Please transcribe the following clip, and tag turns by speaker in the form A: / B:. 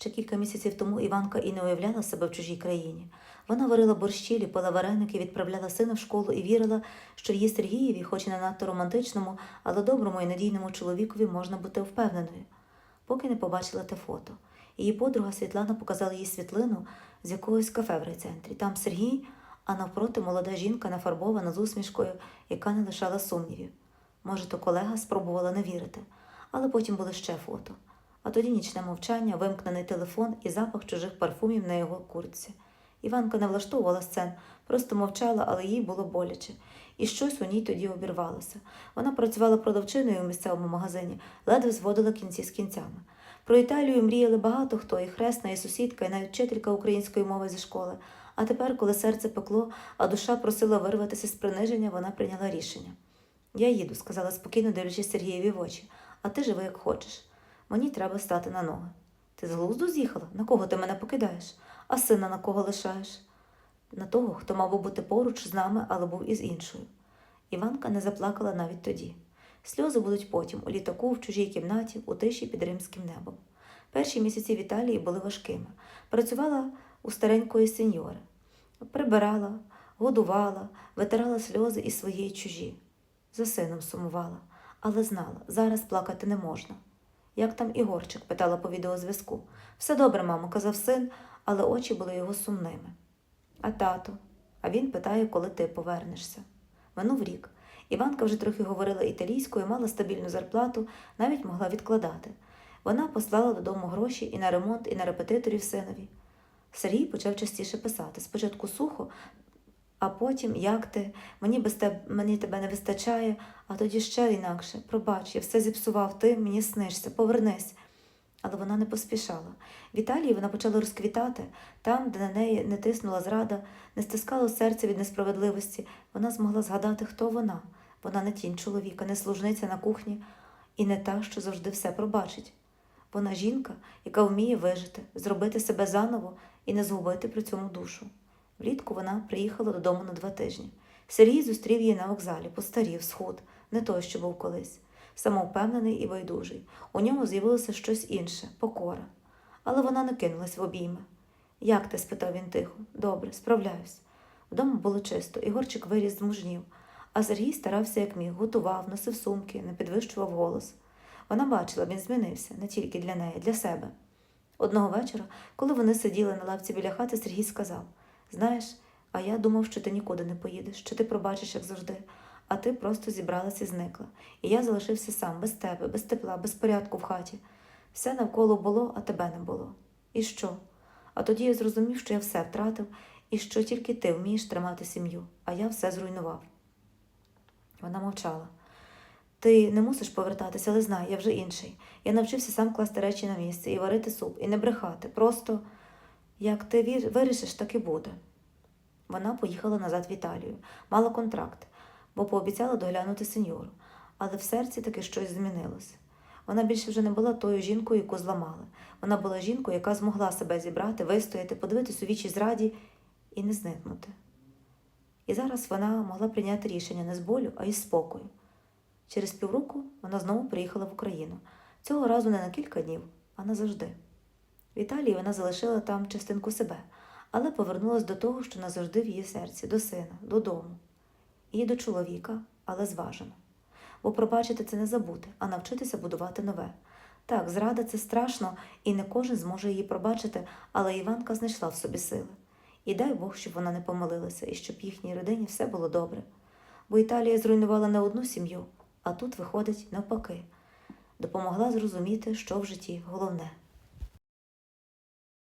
A: Ще кілька місяців тому Іванка і не уявляла себе в чужій країні. Вона варила борщі, ліпила вареники, відправляла сина в школу і вірила, що її Сергієві, хоч і не надто романтичному, але доброму і надійному чоловікові можна бути впевненою, поки не побачила те фото. Її подруга Світлана показала їй світлину з якогось кафе в райцентрі. Там Сергій, а навпроти молода жінка нафарбована з усмішкою, яка не лишала сумнівів. Може, то колега спробувала не вірити, але потім були ще фото. А тоді нічне мовчання, вимкнений телефон і запах чужих парфумів на його куртці. Іванка не влаштовувала сцен, просто мовчала, але їй було боляче. І щось у ній тоді обірвалося. Вона працювала продавчиною у місцевому магазині, ледве зводила кінці з кінцями. Про Італію мріяли багато хто, і хресна, і сусідка, і навіть вчителька української мови зі школи. А тепер, коли серце пекло, а душа просила вирватися з приниження, вона прийняла рішення. Я їду, сказала спокійно, дивлячись Сергієві в очі, а ти живи як хочеш. Мені треба стати на ноги. Ти з глузду з'їхала? На кого ти мене покидаєш? А сина на кого лишаєш? На того, хто мав бути поруч з нами, але був із іншою. Іванка не заплакала навіть тоді. Сльози будуть потім, у літаку, в чужій кімнаті, у тиші під римським небом. Перші місяці в Італії були важкими. Працювала у старенької сеньори, прибирала, годувала, витирала сльози і свої і чужі. За сином сумувала, але знала, зараз плакати не можна. Як там Ігорчик? питала по відеозв'язку. Все добре, мамо, казав син, але очі були його сумними. А тато? А він питає, коли ти повернешся. Минув рік. Іванка вже трохи говорила італійською, мала стабільну зарплату, навіть могла відкладати. Вона послала додому гроші і на ремонт, і на репетиторів синові. Сергій почав частіше писати. Спочатку сухо, а потім як ти, мені, без тебе, мені тебе не вистачає, а тоді ще інакше. Пробач, я все зіпсував, ти мені снишся, повернись. Але вона не поспішала. В Італії вона почала розквітати, там, де на неї не тиснула зрада, не стискало серце від несправедливості, вона змогла згадати, хто вона. Вона не тінь чоловіка, не служниця на кухні і не та, що завжди все пробачить. Вона жінка, яка вміє вижити, зробити себе заново і не згубити при цьому душу. Влітку вона приїхала додому на два тижні. Сергій зустрів її на вокзалі, постарів, схуд, не той, що був колись, самовпевнений і байдужий. У ньому з'явилося щось інше покора. Але вона не кинулась в обійми. Як ти? спитав він тихо. Добре, справляюсь. Вдома було чисто, Ігорчик виріс змужнів, а Сергій старався як міг, готував, носив сумки, не підвищував голос. Вона бачила, він змінився не тільки для неї, для себе. Одного вечора, коли вони сиділи на лавці біля хати, Сергій сказав: Знаєш, а я думав, що ти нікуди не поїдеш, що ти пробачиш, як завжди, а ти просто зібралася і зникла. І я залишився сам, без тебе, без тепла, без порядку в хаті. Все навколо було, а тебе не було. І що? А тоді я зрозумів, що я все втратив, і що тільки ти вмієш тримати сім'ю, а я все зруйнував. Вона мовчала. Ти не мусиш повертатися, але знай, я вже інший. Я навчився сам класти речі на місце і варити суп, і не брехати. Просто як ти вирішиш, так і буде. Вона поїхала назад в Італію, мала контракт, бо пообіцяла доглянути сеньору, але в серці таки щось змінилось. Вона більше вже не була тою жінкою, яку зламали. Вона була жінкою, яка змогла себе зібрати, вистояти, подивитись у вічі зраді і не зникнути. І зараз вона могла прийняти рішення не з болю, а із спокою. Через півроку вона знову приїхала в Україну. Цього разу не на кілька днів, а назавжди. В Італії вона залишила там частинку себе, але повернулась до того, що назавжди в її серці, до сина, додому. І до чоловіка, але зважено. Бо пробачити це не забути, а навчитися будувати нове. Так, зрада це страшно, і не кожен зможе її пробачити, але Іванка знайшла в собі сили. І дай Бог, щоб вона не помилилася і щоб їхній родині все було добре. Бо Італія зруйнувала не одну сім'ю, а тут виходить навпаки, допомогла зрозуміти, що в житті головне.